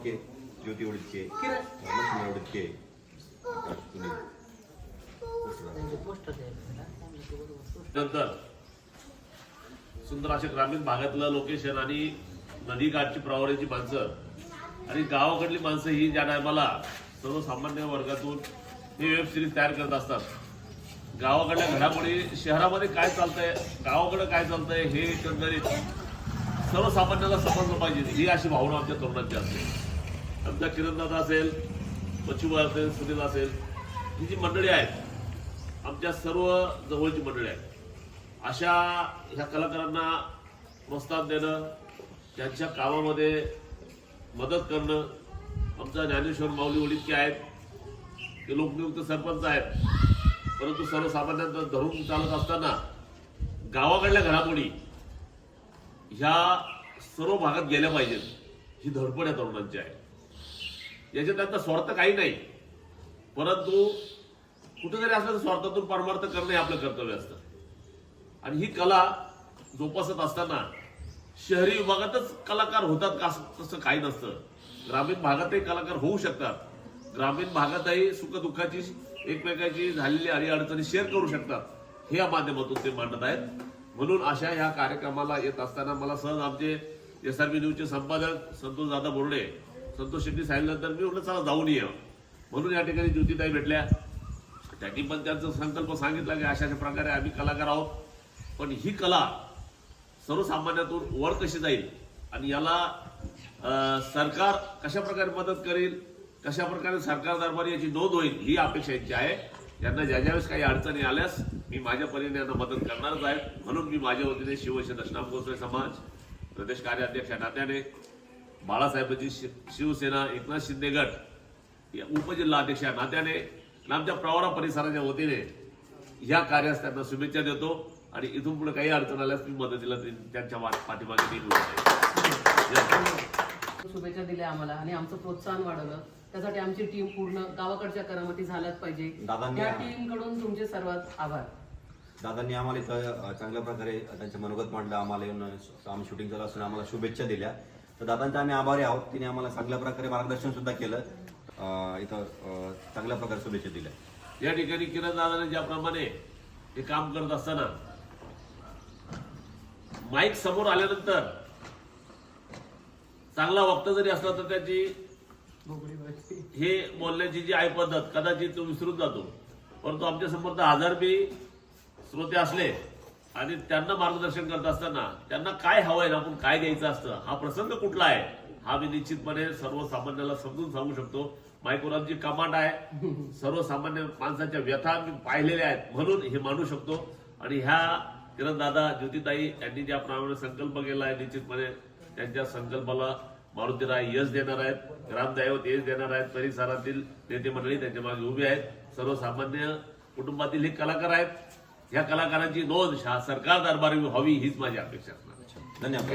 उडके ज्योती उडके लक्ष्मी उडके नंतर सुंदर अशा ग्रामीण भागातलं लोकेशन आणि नदीकाठची प्रवाराची माणसं. आणि गावाकडली माणसं ही ज्या टायमाला सर्वसामान्य वर्गातून हे वेब सिरीज तयार करत असतात. गावाकडल्या घडामोडी शहरामध्ये काय चालतंय गावाकडे काय चालतंय हे एकंदरीत सर्वसामान्याला समजलं पाहिजे. ही अशी भावना आमच्या तरुणांची असते. आमचा किरणदादा असेल पश्चिमा असेल सुनील असेल ही जी मंडळी आहेत आमच्या सर्व जवळची मंडळी आहेत. अशा ह्या कलाकारांना प्रोत्साहन देणं त्यांच्या कामामध्ये मदत करणं आमचा ज्ञानेश्वर माऊली ओळीतके आहेत. ते लोकनियुक्त सरपंच आहेत. परंतु सर्वसामान्यांना धरून चालत असताना गावाकडल्या घडामोडी ह्या सर्व भागात गेल्या पाहिजेत. ही धडपड या तरुणांची आहे. याच्यात त्यांचा स्वार्थ काही नाही. परंतु कुठेतरी असलं तर स्वार्थातून परमार्थ करणं हे आपलं कर्तव्य असतं. आणि ही कला जोपासत असताना शहरी विभागातच कलाकार होतात का तसं काही नसतं. ग्रामीण भागातही कलाकार होऊ शकतात. ग्रामीण भागातही सुखदुःखाची एकमेकाची झालेली अडीअडचणी शेअर करू शकतात. हे या माध्यमातून ते मांडत आहेत. म्हणून अशा ह्या कार्यक्रमाला येत असताना मला सहज आमचे एस आर बी न्यूजचे संपादक संतोष दादा बोर्डे संतोष शेट्टी तर मी म्हटलं चला जाऊन ये. म्हणून या ठिकाणी ज्योतिताई भेटल्या. त्यांनी पण त्यांचा संकल्प सांगितला की अशा अशा प्रकारे आम्ही कलाकार आहोत. पण ही कला सर्वसामान्यातून वर कशी जाईल आणि याला सरकार कशा प्रकारे मदत करेल कशा प्रकारे सरकार दरबारी याची नोंद होईल ही अपेक्षा यांची आहे. यांना ज्या ज्यावेळेस काही अडचणी आल्यास मी माझ्या परीने यांना मदत करणारच आहे. म्हणून मी माझ्या वतीने शिवसेना श्याम गोसळे समाज प्रदेश कार्याध्यक्ष नात्याने बाळासाहेबांची शि- शिवसेना एकनाथ शिंदे गट या उपजिल्हाध्यक्ष या नात्याने आणि आमच्या प्रवरा परिसराच्या वतीने या कार्यास त्यांना शुभेच्छा देतो. आणि इथून पुढे काही अडचण आल्यास मी मदतीला त्यांच्या पाठीमागे. शुभेच्छा दिल्या आम्हाला आणि आमचं प्रोत्साहन वाढवलं. त्यासाठी आमची टीम पूर्ण गावाकडच्या करामती झाल्याच पाहिजे. दादांनी- त्या टीमकडून तुमचे सर्वात आभार. दादांनी आम्हाला इथं चांगल्या प्रकारे त्यांचं मनोगत मांडलं. आम्हाला येऊन आम्ही शूटिंग चालू असताना आम्हाला शुभेच्छा दिल्या. तर दादांचे आम्ही आभारी आहोत. तिने आम्हाला चांगल्या प्रकारे मार्गदर्शन सुद्धा केलं. इथं चांगल्या प्रकारे शुभेच्छा दिल्या. या ठिकाणी किरण दादाने ज्याप्रमाणे हे काम करत असताना माईक समोर आल्यानंतर चांगला वक्ता जरी असला तर त्याची हे बोलण्याची जी आहे पद्धत कदाचित तो विसरून जातो. परंतु आमच्यासमोर तर हजार बी श्रोते असले आणि त्यांना मार्गदर्शन करत असताना त्यांना काय हवंय ना आपण काय द्यायचं असतं हा प्रसंग कुठला आहे हा मी निश्चितपणे सर्वसामान्याला समजून सांगू शकतो. मायकोरामची कमांड आहे. सर्वसामान्य माणसाच्या व्यथा मी पाहिलेल्या आहेत म्हणून हे मानू शकतो. आणि ह्या किरण दादा ज्योतिताई यांनी ज्याप्रमाणे संकल्प केला आहे निश्चितपणे त्यांच्या संकल्पाला मारुतीराय यश देणार आहेत ग्रामदैवत यश देणार आहेत परिसरातील नेते मंडळी त्यांच्या मागे उभी आहेत. सर्वसामान्य कुटुंबातील हे कलाकार आहेत. ह्या कलाकारांची नोंद शा- सरकार दरबारी व्हावी हीच माझी अपेक्षा असणार. धन्यवाद.